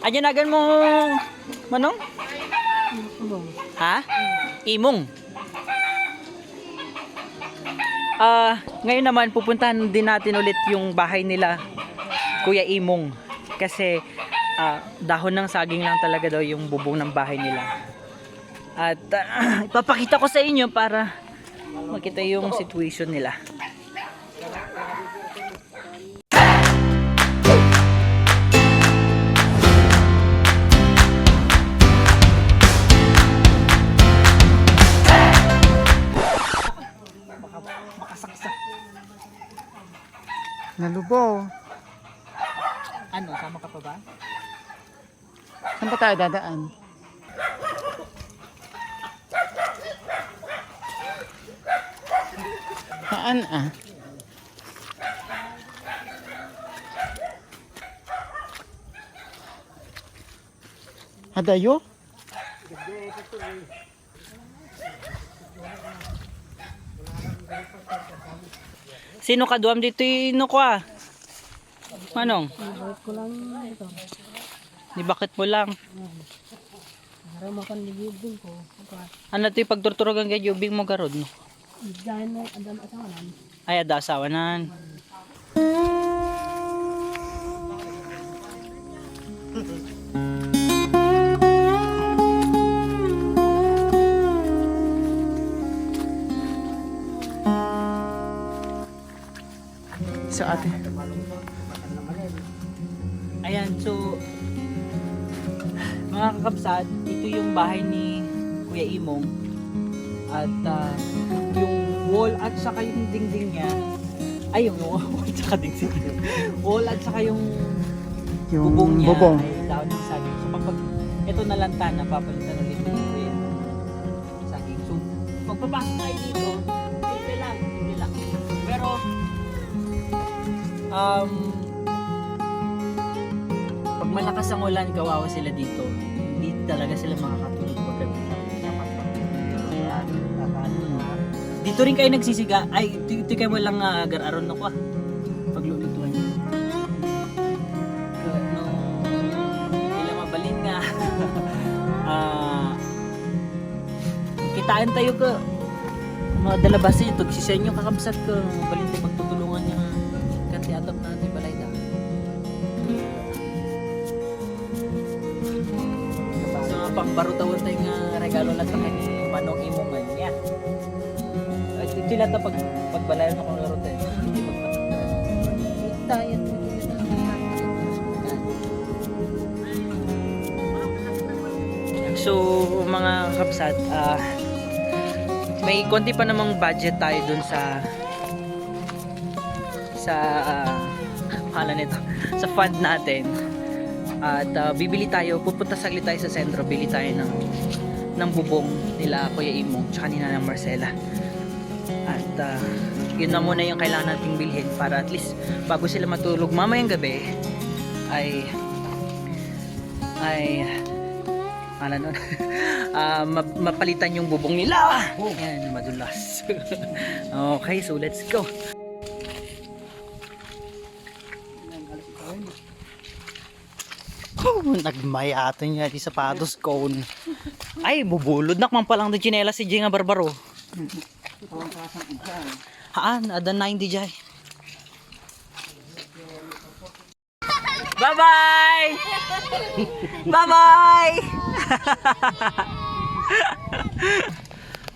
Adyanagan mo, manong? Ha? Imong. Ah, ngayon naman pupuntahan din natin ulit yung bahay nila Kuya Imong kasi ah, dahon ng saging lang talaga daw yung bubong ng bahay nila. At ah, ipapakita ko sa inyo para makita yung situation nila. Nalubo. Ano, sama ka pa ba? Saan ba tayo dadaan? Saan ah? Adayo? Sino ka duam dito ino ko ah? Manong? Bakit ko lang ito. Ni bakit mo lang? Para makanligid ko. Pagka Ano to yung pagturturogan kay Jubing mo garod no? dahil na adam asawa nan. Ay, ada asawa Sa ate. Ayan, so mga kakabsat, ito yung bahay ni Kuya Imong. At ah, yung wall at saka yung dingding niya, ay yung wall at saka dingding wall at saka yung Yung bubong niya bubong. ay daon ng saging. So kapag ito na lantana, papalitan ulit ni Kuya ng saging. So magpapasok tayo dito, um, pag malakas ang ulan, kawawa sila dito. Hindi talaga sila makakatulog paggabi. Dito rin kayo nagsisiga. Ay, dito, kayo walang uh, agar-aron na ko ah. Paglulutuan niyo. No, ilang mabalin nga. Ah, kitaan tayo ka. Mga dalabasin, ito, sisenyo kakabsat ka. Mabalin tayo pagtutulungan So, pangbarutawan tayo nga regalo lang sa kanya manong imungan niya. Ay, sila ta pag pagbalayan kung laro tayo. Hindi magpatagpuan. Tayo. So, mga kapsat, ah may konti pa namang budget tayo dun sa sa uh, nito, sa fund natin. At ah, bibili tayo, pupunta saglit tayo sa sentro, bili tayo ng ng bubong nila Kuya Imo tsaka ni Nanang Marcela. At ah, yun na muna yung kailangan nating bilhin para at least bago sila matulog mamayang gabi ay ay ano nun. Ma- mapalitan yung bubong nila. Yan madulas. Okay so let's go Oh, nagmayato niya di sapatos cone. Ay, bubulod na man palang di chinela si Jenga Barbaro. Haan, ada 90 jay. Bye-bye! Bye-bye!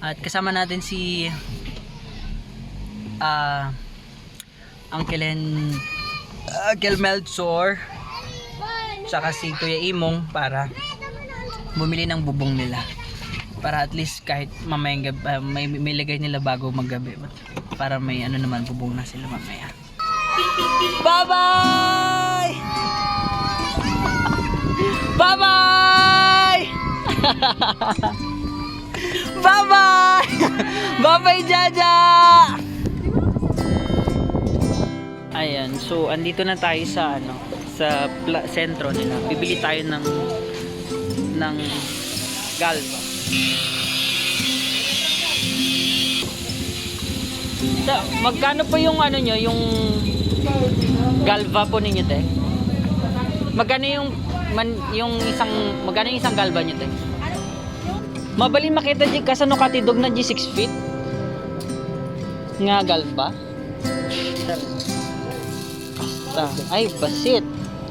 At kasama natin si ah Uncle and Uncle Melchor tsaka si Kuya Imong para bumili ng bubong nila. Para at least kahit mamayang gabi, ah, may, may lagay nila bago maggabi. Para may ano naman bubong na sila mamaya. Bye bye bye bye bye bye bye bye Jaja! Ayan, so andito na tayo sa ano, sa sentro nila. Bibili tayo ng ng galva. Sa, magkano po yung ano nyo, yung galva po ninyo, te? Magkano yung man, yung isang, magkano yung isang galba nyo, te? Mabalin makita di kasano katidog na di 6 feet? Nga galba? Basta. Ay, basit.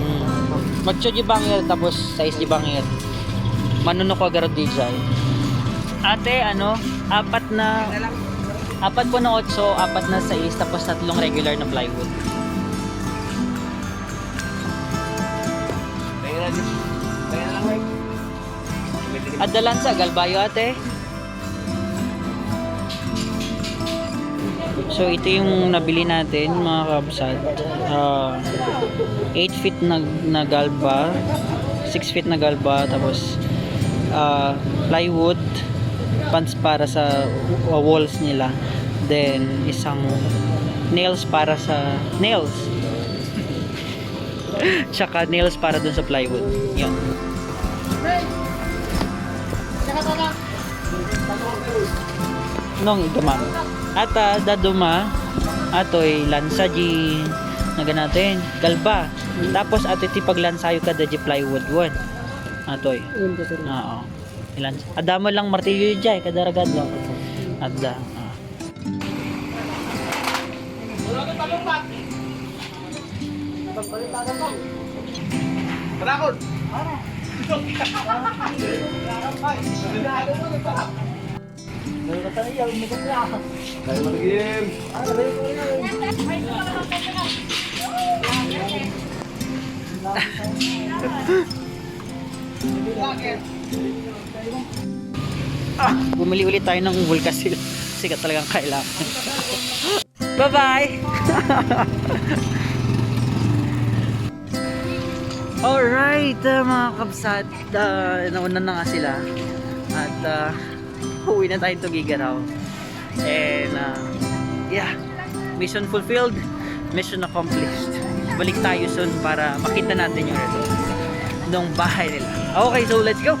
Mm. Magcho di bangir tapos is di bangir. Manuno ko agad di. Ate, ano, apat na apat po na 8, apat na 6, tapos tatlong regular na plywood. Adalan sa Galbayo ate. So ito yung nabili natin mga kabsat. Ah, 8 feet na, na galba, 6 feet na galba, tapos ah, plywood, pants para sa uh, walls nila. Then isang nails para sa nails. Tsaka nails para dun sa plywood. Yun. Nung idumam. At uh, daduma atoy lansa di naga natin galba. Tapos ato ti paglansayo ka da di plywood won. Atoy. Rin. Oo. Ilan? Adamo lang martilyo jay kadaragad lang. Adda. Ah. Ah, bumili ulit tayo ng Vulcasil. Sikat talagang kailangan. Bye-bye! Alright, uh, mga kabsat, uh, nauna na nga sila. At uh, uwi na tayo to Gigaraw. And uh, yeah, mission fulfilled, mission accomplished. Balik tayo soon para makita natin yung result ng bahay nila. Okay, so let's go!